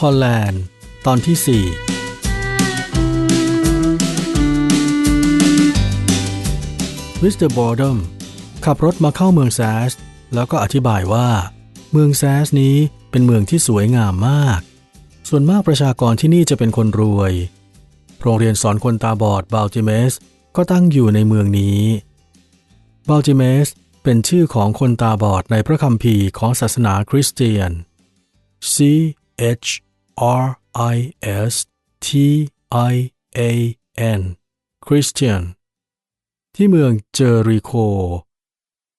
ฮอลแลนด์ ตอนที่ 4 มิสเตอร์บอร์ดมขับรถมาเข้าเมืองแซส แล้วก็อธิบายว่า เมืองแซสนี้เป็นเมืองที่สวยงามมาก ส่วนมากประชากรที่นี่จะเป็นคนรวย โรงเรียนสอนคนตาบอดบัลติเมสก็ตั้งอยู่ในเมืองนี้บัลติเมสเป็นชื่อของคนตาบอดในพระคัมภีร์ของศาสนาคริสเตียน C H R I S T I A N Christian ที่เมืองเจอริโค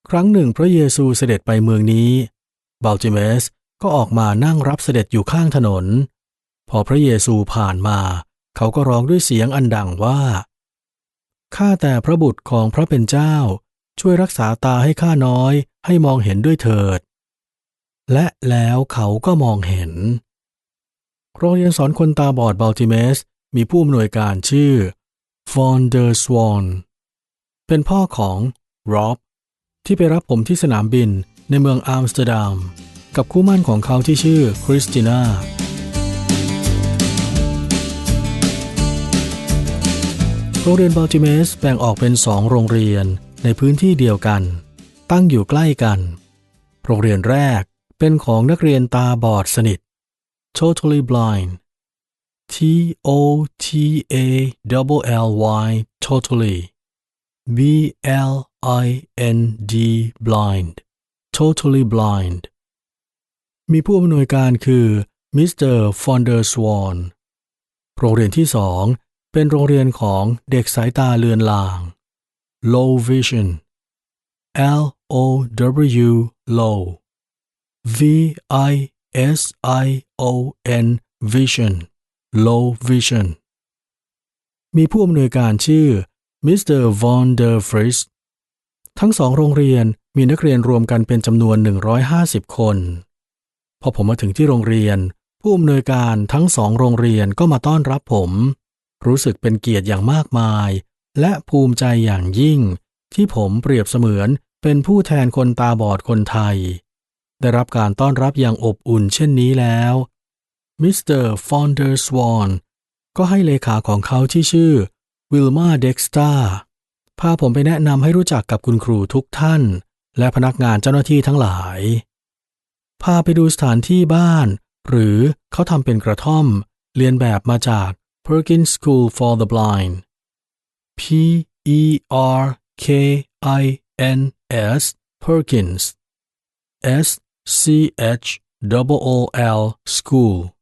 ครั้งหนึ่งพระเยซูเสด็จไปเมืองนี้บัลติเมสก็ออกมานั่งรับเสด็จอยู่ข้างถนน พอพระเยซูผ่านมา เขาก็ร้องด้วยเสียงอันดังว่า ข้าแต่พระบุตรของพระเป็นเจ้า ช่วยรักษาตาให้ข้าน้อยให้มองเห็นด้วยเถิด และแล้วเขาก็มองเห็น โรงเรียนสอนคนตาบอดบัลติเมส มีผู้อำนวยการชื่อฟอนเดอร์สวอนเป็นพ่อของรอบที่ไปรับผมที่สนามบินในเมืองอัมสเตอร์ดัมกับคู่มั่นของเขาที่ชื่อคริสติน่าโรงเรียนบัลติเมสแบ่งออกเป็นสองโรงเรียนในพื้นที่เดียวกัน ตั้งอยู่ใกล้กัน โรงเรียนแรกเป็นของนักเรียนตาบอดสนิท totally blind T O T A L L Y totally B L I N D blind totally blind มีผู้อำนวยการคือมิสเตอร์ฟอนเดอร์สวอนโรงเรียนที่สองเป็นโรงเรียนของเด็กสายตาเลือนลาง low vision L O W low V I S I O N vision low vision มีผู้อำนวยการชื่อมิสเตอร์วอนเดอร์ฟริสทั้งสองโรงเรียนมีนักเรียนรวมกันเป็นจำนวน 150 คน พอผมมาถึงที่โรงเรียน ผู้อำนวยการทั้งสองโรงเรียนก็มาต้อนรับผม รู้สึกเป็นเกียรติอย่างมากมาย และภูมิใจอย่างยิ่ง ที่ผมเปรียบเสมือนเป็นผู้แทนคนตาบอดคนไทย ได้รับการต้อนรับอย่างอบอุ่นเช่นนี้แล้ว มิสเตอร์ฟอนเดอร์สวอนก็ให้เลขาของเขาที่ชื่อวิลมาเด็กสตาพาผมไปแนะนำให้รู้จักกับคุณครูทุกท่าน และพนักงานเจ้าหน้าที่ทั้งหลาย พาไปดูสถานที่บ้าน หรือเขาทำเป็นกระท่อม เรียนแบบมาจาก Perkins School for the Blind P E R K I N S Perkins S C H O O L School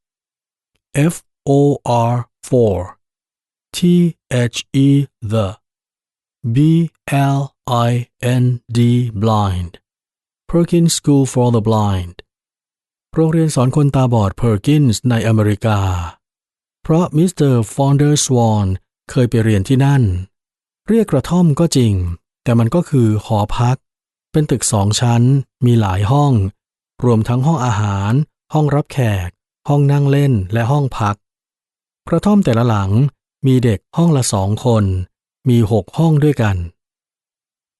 F O R Four, T H E the B L I N D blind Perkins School for the Blind โรงเรียนสอนคนตาบอด Perkins ในอเมริกา เพราะมิสเตอร์ฟอนเดอร์สวอนเคยไปเรียนที่นั่น เรียกกระท่อมก็จริง แต่มันก็คือหอพัก เป็นตึกสองชั้น มีหลายห้อง รวมทั้งห้องอาหาร ห้องรับแขก ห้องนั่งเล่นและห้องพัก กระท่อมแต่ละหลังมีเด็กห้องละสองคน มีหกห้องด้วยกัน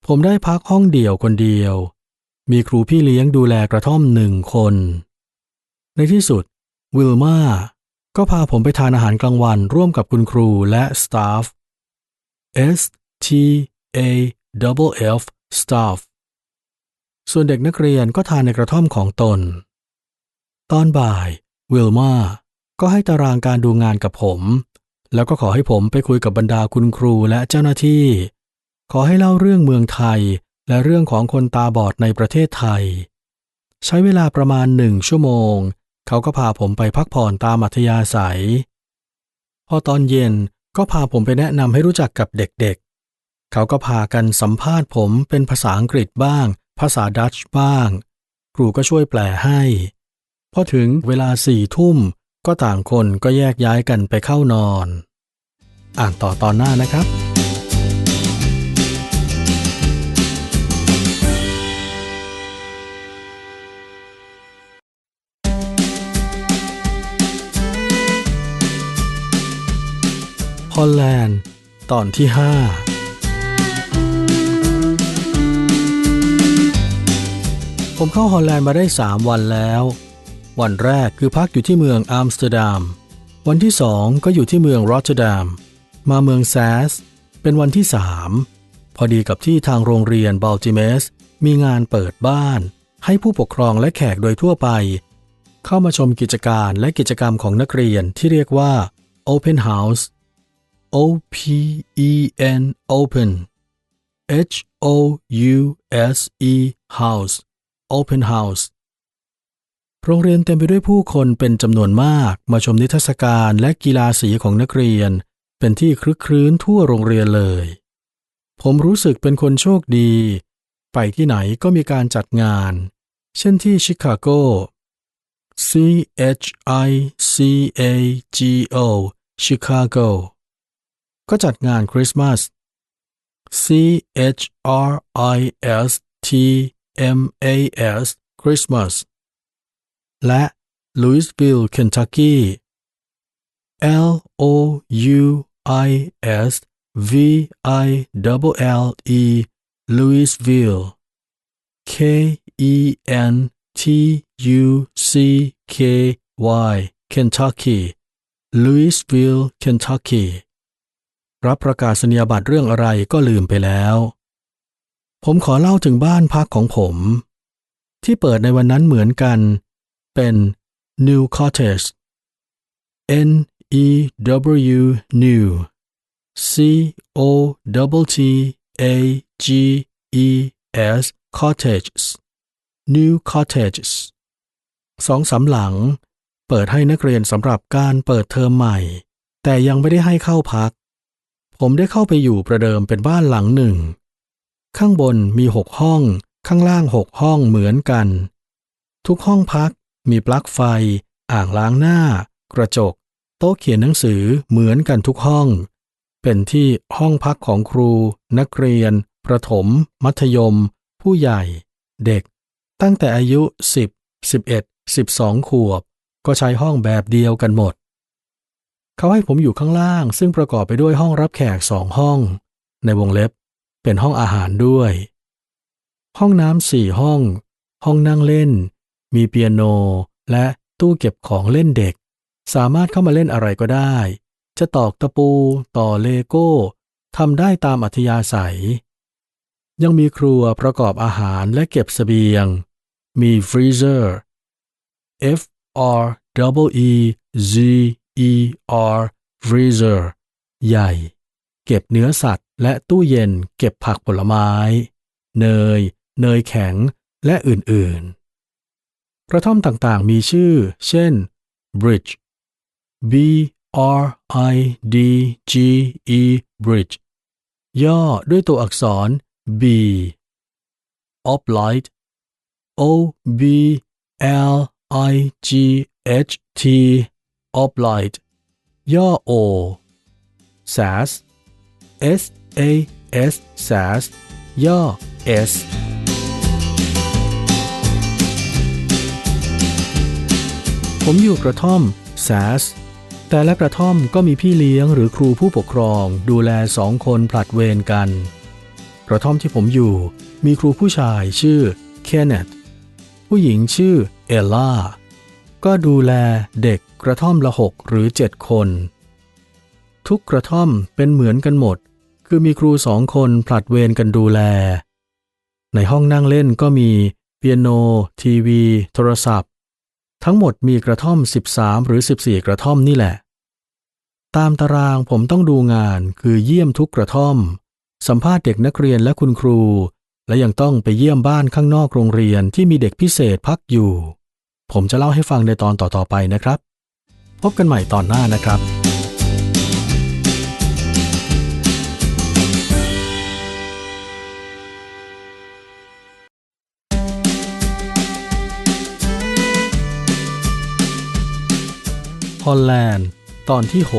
ผมได้พักห้องเดี่ยวคนเดียว มีครูพี่เลี้ยงดูแลกระท่อมหนึ่งคน ในที่สุด วิลมาก็พาผมไปทานอาหารกลางวันร่วมกับคุณครูและสตาฟ S T A F F staff ส่วนเด็กนักเรียนก็ทานในกระท่อมของตน ตอนบ่ายวิลมาก็ให้ตารางการดูงานกับผม แล้วก็ขอให้ผมไปคุยกับบรรดาคุณครูและเจ้าหน้าที่ ขอให้เล่าเรื่องเมืองไทยและเรื่องของคนตาบอดในประเทศไทย ใช้เวลาประมาณหนึ่งชั่วโมง เขาก็พาผมไปพักผ่อนตามอัธยาศัย พอตอนเย็นก็พาผมไปแนะนำให้รู้จักกับเด็กๆเขาก็พากันสัมภาษณ์ผมเป็นภาษาอังกฤษบ้าง ภาษาดัตช์บ้าง ครูก็ช่วยแปลให้ พอถึงเวลาสี่ทุ่มก็ต่างคนก็แยกย้ายกันไปเข้านอน อ่านต่อตอนหน้านะครับ ฮอลแลนด์ ตอนที่5 ผมเข้าฮอลแลนด์มาได้ 3 วันแล้ว วันแรกคือพักอยู่ที่เมืองอัมสเตอร์ดัม วันที่สองก็อยู่ที่เมืองรอตเตอร์ดัม มาเมืองแซส เป็นวันที่สามพอดีกับที่ทางโรงเรียนบัลติเมส มีงานเปิดบ้าน ให้ผู้ปกครองและแขกโดยทั่วไป เข้ามาชมกิจการและกิจกรรมของนักเรียนที่เรียกว่า Open House O P E N Open H O U S E House Open House โรงเรียนเต็มไปด้วยผู้คนเป็นจำนวนมาก มาชมนิทรรศการและกีฬาสีของนักเรียน เป็นที่คลึกครื้นทั่วโรงเรียนเลย ผมรู้สึกเป็นคนโชคดี ไปที่ไหนก็มีการจัดงาน เช่นที่ชิคาโก C H I C A G O Chicago ก็จัดงานคริสต์มาส C H R I S T M A S Christmas และ Louisville Kentucky L O U I S V I L L E Louisville K E N T U C K Y Kentucky Louisville Kentucky รับประกาศนียบัตรเรื่องอะไรก็ลืมไปแล้ว ผมขอเล่าถึงบ้านพักของผม ที่เปิดในวันนั้นเหมือนกัน เป็น New Cottage N E W New C O T T A G E S Cottages New Cottages สองสามหลัง เปิดให้นักเรียนสำหรับการเปิดเทอมใหม่ แต่ยังไม่ได้ให้เข้าพัก ผมได้เข้าไปอยู่ประเดิมเป็นบ้านหลังหนึ่ง ข้างบนมีหกห้อง ข้างล่างหกห้องเหมือนกัน ทุกห้องพักมีปลั๊กไฟ อ่างล้างหน้า กระจก โต๊ะเขียนหนังสือเหมือนกันทุกห้อง เป็นที่ห้องพักของครู นักเรียน ประถม มัธยม ผู้ใหญ่ เด็ก ตั้งแต่อายุ 10 11 12 ขวบ ก็ใช้ห้องแบบเดียวกันหมด เขาให้ผมอยู่ข้างล่างซึ่งประกอบไปด้วยห้องรับแขกสองห้อง ในวงเล็บ เป็นห้องอาหารด้วย ห้องน้ำสี่ห้อง ห้องนั่งเล่น มีเปียโน และตู้เก็บของเล่นเด็ก สามารถเข้ามาเล่นอะไรก็ได้ จะตอกตะปู ต่อเลโก้ทำได้ตามอัธยาศัย ยังมีครัวประกอบอาหารและเก็บสเสบียง มีฟรีเซอร์ F R E E Z E R freezer ใหญ่ เก็บเนื้อสัตว์ และตู้เย็นเก็บผักผลไม้ เนย เนยแข็ง และอื่นๆ กระท่อมต่างๆ มีชื่อ เช่น bridge B R I D G E bridge ย่อด้วยตัวอักษร B oblight O B L I G H T oblight ย่อ O SAS S A S SAS ย่อ S ผมอยู่กระท่อม SAS แต่และกระท่อมก็มีพี่เลี้ยงหรือครูผู้ปกครองดูแลสองคนผลัดเวรกัน กระท่อมที่ผมอยู่มีครูผู้ชายชื่อเคนเนตผู้หญิงชื่อเอลล่า ก็ดูแลเด็กกระท่อมละหกหรือเจ็ดคน ทุกกระท่อมเป็นเหมือนกันหมด คือมีครูสองคนผลัดเวรกันดูแล ในห้องนั่งเล่นก็มีเปียโน ทีวี โทรศัพท์ ทั้งหมดมีกระท่อม 13 หรือ 14 กระท่อมนี่แหละ ตามตารางผมต้องดูงานคือเยี่ยมทุกกระท่อม สัมภาษณ์เด็กนักเรียนและคุณครู และยังต้องไปเยี่ยมบ้านข้างนอกโรงเรียนที่มีเด็กพิเศษพักอยู่ ผมจะเล่าให้ฟังในตอนต่อๆไปนะครับ พบกันใหม่ตอนหน้านะครับ อลแลนด์ ตอนที่ 6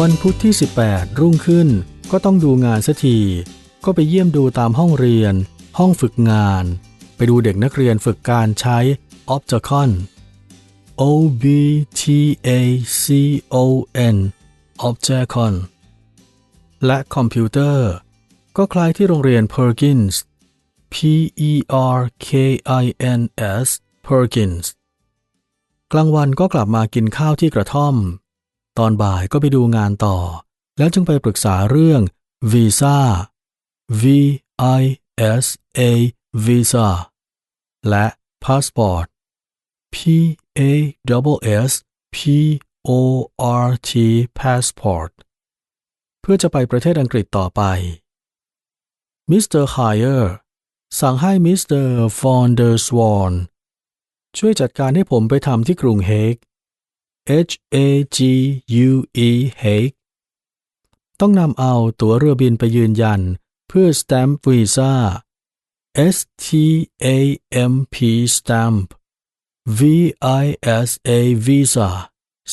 วันพุธที่ 18 รุ่งขึ้นก็ต้องดูงานสักที ก็ไปเยี่ยมดูตามห้องเรียน ห้องฝึกงาน ไปดูเด็กนักเรียนฝึกการใช้ Obtacon O B T A C O N Obtacon และคอมพิวเตอร์ ก็คล้ายที่โรงเรียน Perkins P E R K I N S Perkins กลางวันก็กลับมากินข้าวที่กระท่อม ตอนบ่ายก็ไปดูงานต่อ แล้วจึงไปปรึกษาเรื่องวีซ่า V I S A Visa และ Passport P A S S P O R T Passport เพื่อจะไปประเทศอังกฤษต่อไปมิสเตอร์ไฮเออร์ สั่งให้มิสเตอร์ฟอนเดอร์สวอนช่วยจัดการให้ผมไปทำที่กรุงเฮก H A G U E h a g ต้องนำเอาตั๋วเรือบินไปยืนยัน เพื่อ Stamp Visa S T A M P Stamp V I S A Visa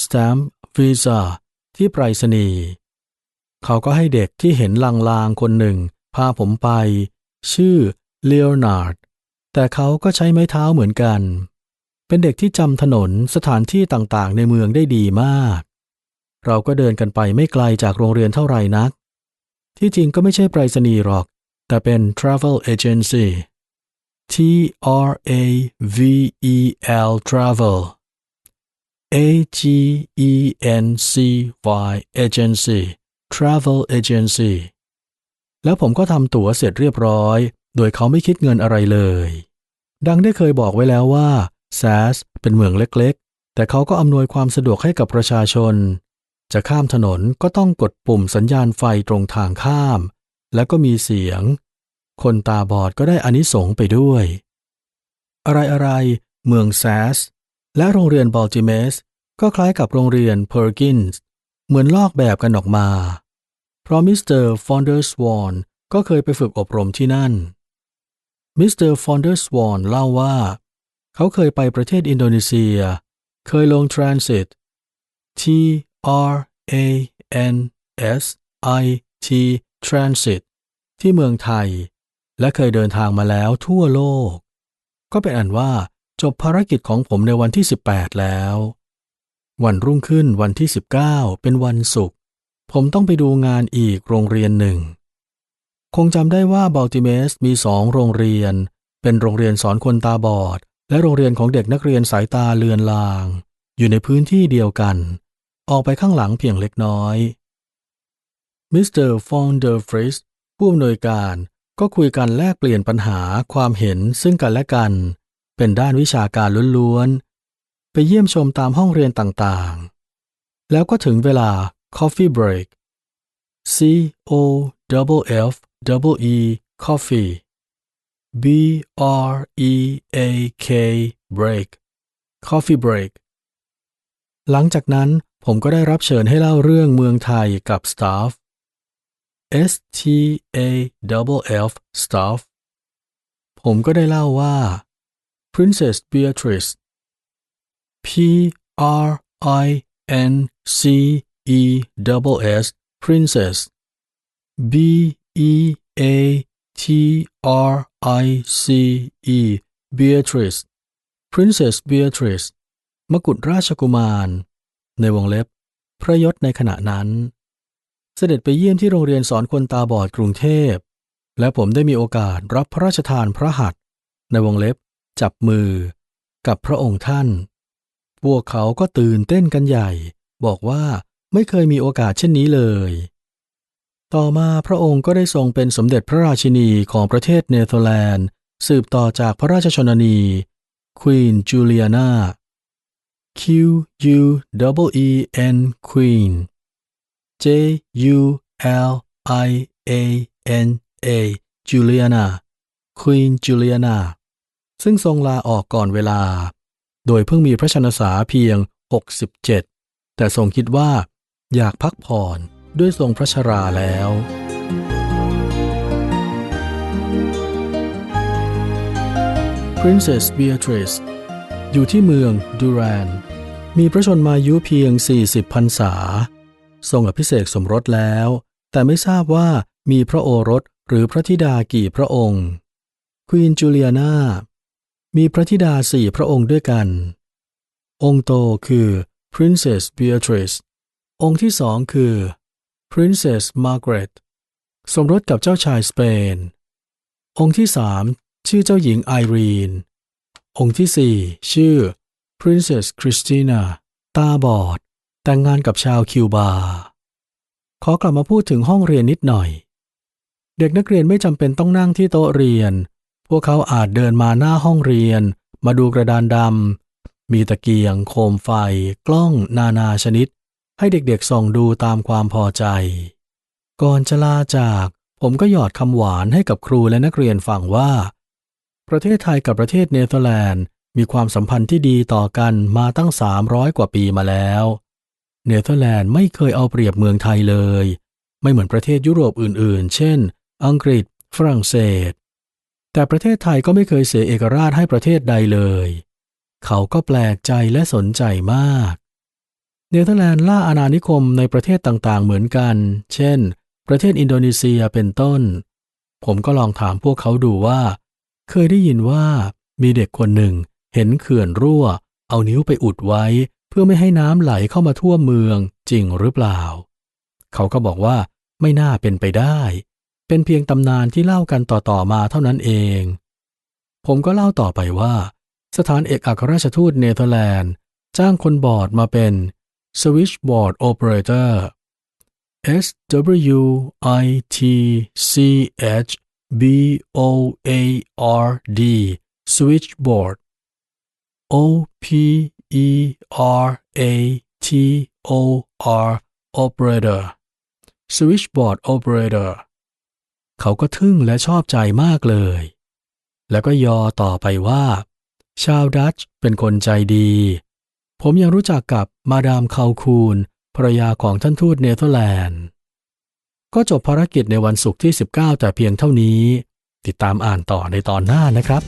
Stamp Visa ที่ไปรษณีย์เขาก็ให้เด็กที่เห็นลางๆคนหนึ่ง พาผมไป ชื่อ เลโอนาร์ดแต่เขาก็ใช้ไม้เท้าเหมือนกัน เป็นเด็กที่จำถนนสถานที่ต่างๆ ในเมืองได้ดีมาก เราก็เดินกันไปไม่ไกลจากโรงเรียนเท่าไหร่นัก ที่จริงก็ไม่ใช่ไปรษณีย์หรอก แต่เป็น travel agency T R A V E L travel A G E N C Y agency travel agency แล้วผมก็ทำตั๋วเสร็จเรียบร้อย โดยเขาไม่คิดเงินอะไรเลย ดังได้เคยบอกไว้แล้วว่าแซสเป็นเมืองเล็กๆ แต่เขาก็อำนวยความสะดวกให้กับประชาชน จะข้ามถนนก็ต้องกดปุ่มสัญญาณไฟตรงทางข้าม แล้วก็มีเสียง คนตาบอดก็ได้อานิสงส์ไปด้วย อะไรๆ เมืองแซสและโรงเรียนบอลติเมสก็คล้ายกับโรงเรียนเพอร์กินส์เหมือนลอกแบบกันออกมา เพราะมิสเตอร์ฟอนเดอร์สวอนก็เคยไปฝึกอบรมที่นั่น มิสเตอร์ฟอนเดอร์สวอนเล่าว่า เขาเคยไปประเทศอินโดนีเซีย เคยลงทรานสิต T R A N S I T Transit ที่เมืองไทย และเคยเดินทางมาแล้วทั่วโลก ก็เป็นอันว่าจบภารกิจของผมในวันที่ 18 แล้ว วันรุ่งขึ้นวันที่ 19 เป็นวันศุกร์ผมต้องไปดูงานอีกโรงเรียนหนึ่ง คงจำได้ว่าบัลติเมสมีสองโรงเรียน เป็นโรงเรียนสอนคนตาบอด และโรงเรียนของเด็กนักเรียนสายตาเลือนลาง อยู่ในพื้นที่เดียวกัน ออกไปข้างหลังเพียงเล็กน้อยมิสเตอร์ฟอนเดอร์ฟริสผู้อำนวยการก็คุยกันแลกเปลี่ยนปัญหาความเห็นซึ่งกันและกัน เป็นด้านวิชาการล้วนๆ ไปเยี่ยมชมตามห้องเรียนต่างๆ แล้วก็ถึงเวลา Coffee Break C O F F W E E Coffee B R E A K Break Coffee Break หลังจากนั้นผมก็ได้รับเชิญให้เล่าเรื่องเมืองไทยกับสตาฟ S T A F F Staff ผมก็ได้เล่าว่า Princess Beatrice P R I N C E S S Princess B E A T R I C E Beatrice Princess Beatrice มกุฎราชกุมาร ในวงเล็บ พระยศในขณะนั้น เสด็จไปเยี่ยมที่โรงเรียนสอนคนตาบอดกรุงเทพ และผมได้มีโอกาสรับพระราชทานพระหัตถ์ในวงเล็บ จับมือ กับพระองค์ท่าน พวกเขาก็ตื่นเต้นกันใหญ่ บอกว่าไม่เคยมีโอกาสเช่นนี้เลย ต่อมาพระองค์ก็ได้ทรงเป็นสมเด็จพระราชินีของประเทศเนเธอร์แลนด์ สืบต่อจากพระราชชนนีควีนจูเลียนา Q U E E N Queen J U L I A N A Juliana Queen Juliana ซึ่งทรงลาออกก่อนเวลา โดยเพิ่งมีพระชนษาเพียง 67 แต่ทรงคิดว่าอยากพักผ่อน ด้วยทรงพระชราแล้ว Princess Beatrice อยู่ที่เมืองดูรานมีพระชนมายุเพียง 40พรรษา ทรงอภิเษกสมรสแล้ว แต่ไม่ทราบว่ามีพระโอรสหรือพระธิดากี่พระองค์ควีนจูเลียนามีพระธิดาสี่พระองค์ด้วยกัน องค์โตคือ Princess Beatrice องค์ที่สองคือ Princess Margaret สมรสกับเจ้าชายสเปน องค์ที่สามชื่อเจ้าหญิงไอรีน องค์ที่สี่ชื่อ Princess Christina ตาบอด แต่งงานกับชาวคิวบา ขอกลับมาพูดถึงห้องเรียนนิดหน่อย เด็กนักเรียนไม่จำเป็นต้องนั่งที่โต๊ะเรียน พวกเขาอาจเดินมาหน้าห้องเรียน มาดูกระดานดำมีตะเกียง โคมไฟ กล้องนานาชนิด ให้เด็กๆส่องดูตามความพอใจ ก่อนจะลาจากผมก็หยอดคำหวานให้กับครูและนักเรียนฟังว่า ประเทศไทยกับประเทศเนเธอร์แลนด์มีความสัมพันธ์ที่ดีต่อกันมาตั้ง 300 กว่าปีมาแล้ว เนเธอร์แลนด์ไม่เคยเอาเปรียบเมืองไทยเลย ไม่เหมือนประเทศยุโรปอื่นๆ เช่น อังกฤษ ฝรั่งเศส แต่ประเทศไทยก็ไม่เคยเสียเอกราชให้ประเทศใดเลย เขาก็แปลกใจและสนใจมาก เนเธอร์แลนด์ล่าอาณานิคมในประเทศต่างๆ เหมือนกัน เช่น ประเทศอินโดนีเซียเป็นต้น ผมก็ลองถามพวกเขาดูว่า เคยได้ยินว่ามีเด็กคนหนึ่งเห็นเขื่อนรั่ว เอานิ้วไปอุดไว้ เพื่อไม่ให้น้ำไหลเข้ามาทั่วเมืองจริงหรือเปล่า เขาก็บอกว่าไม่น่าเป็นไปได้ เป็นเพียงตำนานที่เล่ากันต่อๆมาเท่านั้นเอง ผมก็เล่าต่อไปว่า สถานเอกอัครราชทูตเนเธอร์แลนด์ จ้างคนบอดมาเป็น Switchboard Operator S W I T C H B O A R D Switchboard O P E R A T O R Operator Switchboard Operator เขาก็ทึ่งและชอบใจมากเลย แล้วก็ยอต่อไปว่า ชาวดัตช์เป็นคนใจดี ผมยังรู้จักกับมาดามคาคูนภรยาของท่านทูตเนเธอร์แลนด์ ก็จบภารกิจในวันศุกร์ที่ 19 แต่เพียงเท่านี้ ติดตามอ่านต่อในตอนหน้านะครับ